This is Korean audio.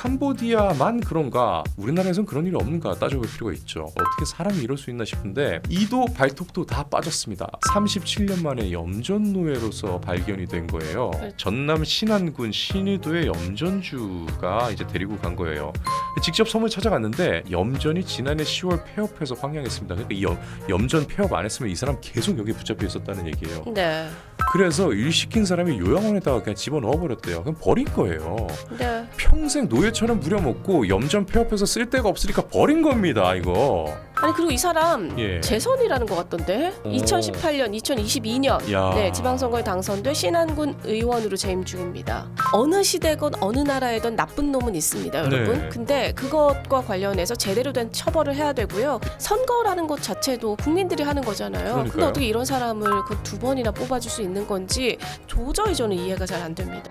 캄보디아만 그런가? 우리나라에선 그런 일이 없는가 따져볼 필요가 있죠. 어떻게 사람이 이럴 수 있나 싶은데 이도 발톱도 다 빠졌습니다. 37년 만에 염전 노예로서 발견이 된 거예요. 그렇죠. 전남 신안군 신의도의 염전주가 이제 데리고 간 거예요. 직접 섬을 찾아갔는데 염전이 지난해 10월 폐업해서 황량했습니다. 그러니까 이 염, 염전 폐업 안 했으면 이 사람 계속 여기 붙잡혀 있었다는 얘기예요. 네. 그래서 일 시킨 사람이 요양원에다가 그냥 집어 넣어 버렸대요. 그럼 버린 거예요. 네. 평생 노예 처럼 부려먹고 염전 폐업해서 쓸 데가 없으니까 버린 겁니다. 이거. 아니 그리고 이 사람 예. 재선이라는 것 같던데. 오. 2018년, 2022년 야. 네, 지방선거에 당선돼 신안군 의원으로 재임 중입니다. 어느 시대건 어느 나라에든 나쁜 놈은 있습니다, 여러분. 네. 근데 그것과 관련해서 제대로 된 처벌을 해야 되고요. 선거라는 것 자체도 국민들이 하는 거잖아요. 근데 그러니까요. 어떻게 이런 사람을 그 두 번이나 뽑아줄 수 있는 건지 도저히 저는 이해가 잘 안 됩니다.